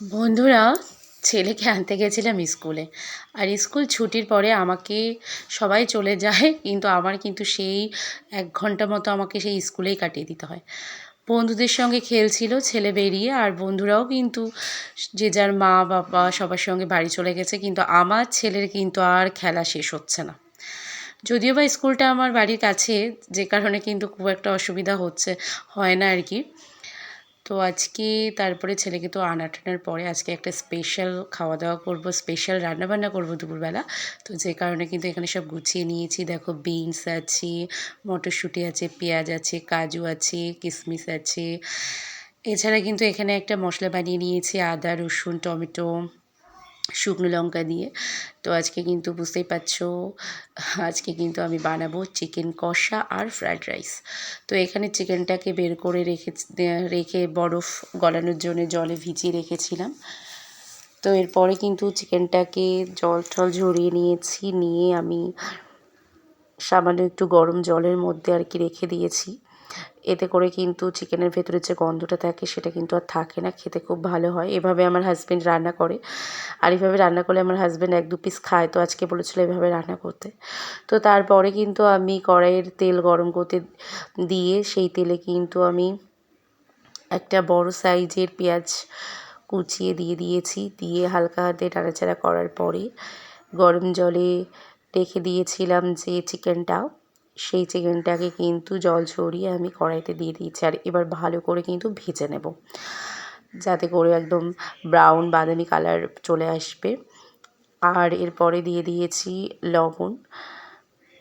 বন্ধুরা, ছেলেকে আনতে গেছিলাম স্কুলে। আর স্কুল ছুটির পরে আমাকে সবাই চলে যায়, কিন্তু আমার কিন্তু সেই এক ঘণ্টা মতো আমাকে সেই স্কুলেই কাটিয়ে দিতে হয়। বন্ধুদের সঙ্গে খেলছিল, ছেলে বেরিয়ে, আর বন্ধুরাও কিন্তু যে যার মা, বাবা সবার সঙ্গে বাড়ি চলে গেছে, কিন্তু আমার ছেলের কিন্তু আর খেলা শেষ হচ্ছে না। যদিও বা স্কুলটা আমার বাড়ির কাছে, যে কারণে কিন্তু খুব একটা অসুবিধা হচ্ছে, হয় না আর কি। তো আজকে তারপরে ছেলেকে তো আনা টানার পরে আজকে একটা স্পেশাল খাওয়া দাওয়া করব স্পেশাল রান্নাবান্না করব দুপুরবেলা। তো যে কারণে কিন্তু এখানে সব গুছিয়ে নিয়েছি। দেখো বিনস আছে, মটরশুঁটি আছে, পেঁয়াজ আছে, কাজু আছে কিশমিশ আছে। এছাড়া কিন্তু এখানে একটা মশলা বানিয়ে নিয়েছি, আদা, রসুন, টমেটো। শুকনো লঙ্কা দিয়ে। তো আজকে কিন্তু বুঝতেই পারছ, আজকে কিন্তু আমি বানাবো চিকেন কষা আর ফ্রায়েড রাইস তো এখানে চিকেনটাকে বের করে রেখে রেখে বরফ গলানোর জন্য জলে ভিজিয়ে রেখেছিলাম। তো এরপরে কিন্তু চিকেনটাকে জল টল ঝরিয়ে নিয়েছি, নিয়ে আমি সামান্য একটু গরম জলের মধ্যে আর কি রেখে দিয়েছি। এতে করে কিন্তু চিকেনের ভেতরে যে গন্ধটা থাকে সেটা কিন্তু আর থাকে না, খেতে খুব ভালো হয়। এভাবে আমার হাজব্যান্ড রান্না করে। আর এইভাবে রান্না করলে আমার হাজব্যান্ড এক দু পিস খায়, তো আজকে বলেছিলো এভাবে রান্না করতে। তো তারপরে কিন্তু আমি কড়াইয়ের তেল গরম করতে দিয়ে সেই তেলে কিন্তু আমি একটা বড় সাইজের পেঁয়াজ কুচিয়ে দিয়ে দিয়েছি। দিয়ে হালকা হাতে নাড়াচাড়া করার পরে গরম জলে রেখে দিয়েছিলাম যে চিকেনটা সেই চিকেনটাকে কিন্তু জল ঝরিয়ে আমি কড়াইতে দিয়ে দিয়েছি। আর এবার ভালো করে কিন্তু ভেজে নেব। যাতে করে একদম ব্রাউন বাদামি কালার চলে আসবে। আর এরপরে দিয়ে দিয়েছি লবণ।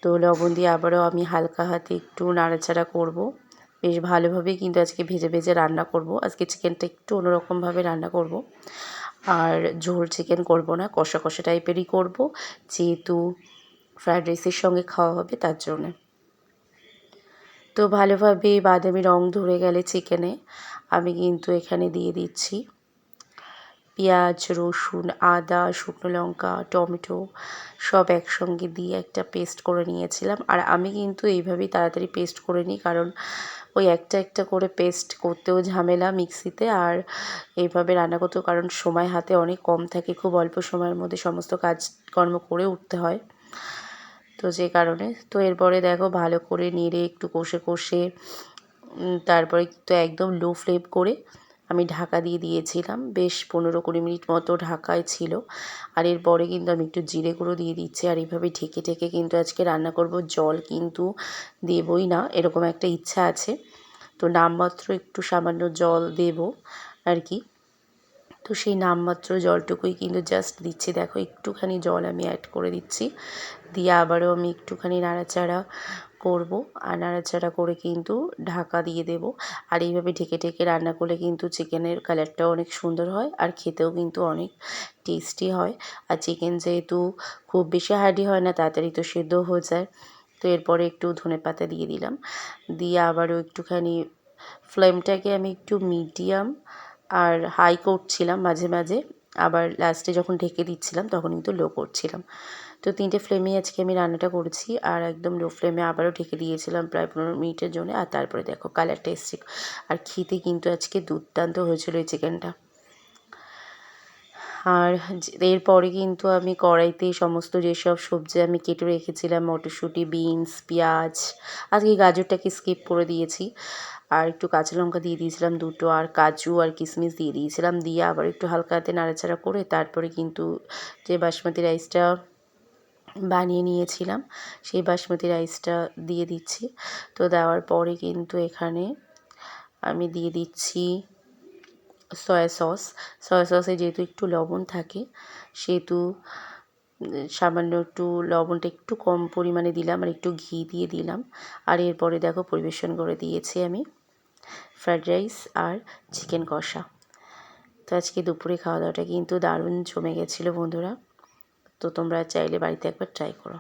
তো লবণ দিয়ে আবারও আমি হালকা হাতে একটু নাড়াচাড়া করব। বেশ ভালোভাবে কিন্তু আজকে ভেজে ভেজে রান্না করব। আজকে চিকেনটা একটু অন্যরকমভাবে রান্না করব। আর ঝোল চিকেন করব না কষা কষা টাইপেরই করব। যেহেতু ফ্রায়েড রাইসের সঙ্গে খাওয়া হবে, তার জন্যে। তো ভালোভাবে বাদামি রং ধরে গেলে চিকেনে, আমি কিন্তু এখানে দিয়ে দিচ্ছি পেঁয়াজ, রসুন, আদা, শুকনো লঙ্কা, টমেটো সব একসঙ্গে দিয়ে একটা পেস্ট করে নিয়েছিলাম। আর আমি কিন্তু এইভাবেই তাড়াতাড়ি পেস্ট করে নিই, কারণ ওই একটা একটা করে পেস্ট করতেও ঝামেলা মিক্সিতে আর এইভাবে রান্না করতেও, কারণ সময় হাতে অনেক কম থাকে, খুব অল্প সময়ের মধ্যে সমস্ত কাজকর্ম করে উঠতে হয়। তো যে কারণে। তো এরপরে দেখো ভালো করে নেড়ে একটু কষে কষে তারপরে তো একদম লো ফ্লেম করে আমি ঢাকা দিয়ে দিয়েছিলাম। বেশ পনেরো কুড়ি মিনিট মতো ঢাকায় ছিল। আর এরপরে কিন্তু আমি একটু জিরে গুঁড়ো দিয়ে দিচ্ছি। আর এইভাবে ঢেকে ঢেকে কিন্তু আজকে রান্না করব। জল কিন্তু দেবই না, এরকম একটা ইচ্ছা আছে। তো নামমাত্র একটু সামান্য জল দেব আর কি। তো সেই নামমাত্র জলটুকুই কিন্তু জাস্ট দিচ্ছি। দেখো একটুখানি জল আমি অ্যাড করে দিচ্ছি। দিয়ে আবারও আমি একটুখানি নাড়াচাড়া করব। আর নাড়াচাড়া করে কিন্তু ঢাকা দিয়ে দেব। আর এইভাবে ঢেকে ঢেকে রান্না করলে কিন্তু চিকেনের কালারটাও অনেক সুন্দর হয় আর খেতেও কিন্তু অনেক টেস্টি হয়। আর চিকেন যেহেতু খুব বেশি হার্ডি হয় না, তাড়াতাড়ি তো সেদ্ধ হয়ে যায়। তো এরপরে একটু ধনে পাতা দিয়ে দিলাম। দিয়ে আবারও একটুখানি ফ্লেমটাকে আমি একটু মিডিয়াম আর হাই করছিলাম মাঝে মাঝে। আবার লাস্টে যখন ঢেকে দিচ্ছিলাম তখন কিন্তু লো করছিলাম তো তিনটে ফ্লেমেই আজকে আমি রান্নাটা করেছি আর একদম লো ফ্লেমে আবারও ঢেকে দিয়েছিলাম প্রায় পনেরো মিনিটের জন্য। আর তারপরে দেখো কালারটা এসছে আর খেতে কিন্তু আজকে দুর্দান্ত হয়েছিল এই চিকেনটা আর এরপরে কিন্তু আমি কড়াইতে সমস্ত যেসব সবজি আমি কেটে রেখেছিলাম, মটরশুঁটি, বিনস, পেঁয়াজ, আজকে গাজরটাকে স্কিপ করে দিয়েছি। আর একটু কাঁচা লঙ্কা দিয়ে দিয়েছিলাম দুটো, আর কাজু আর কিশমিশ দিয়ে দিয়েছিলাম, দিয়ে আবার একটু হালকা হাতে নাড়াচাড়া করে তারপরে কিন্তু যে বাসমতি রাইসটা বানিয়ে নিয়েছিলাম, সেই বাসমতি রাইসটা দিয়ে দিচ্ছি। তো দেওয়ার পরে কিন্তু এখানে আমি দিয়ে দিচ্ছি সয়া সস সয়া সসে যেহেতু একটু লবণ থাকে, সেহেতু সামান্য একটু লবণটা একটু কম পরিমাণে দিলাম আর একটু ঘি দিয়ে দিলাম। আর এরপরে দেখো পরিবেশন করে দিয়েছি আমি ফ্রায়েড রাইস আর চিকেন কষা। তো আজকে দুপুরে খাওয়া দাওয়াটা কিন্তু দারুণ জমে গেছিল বন্ধুরা। তো তোমরা চাইলে বাড়িতে একবার ট্রাই করো।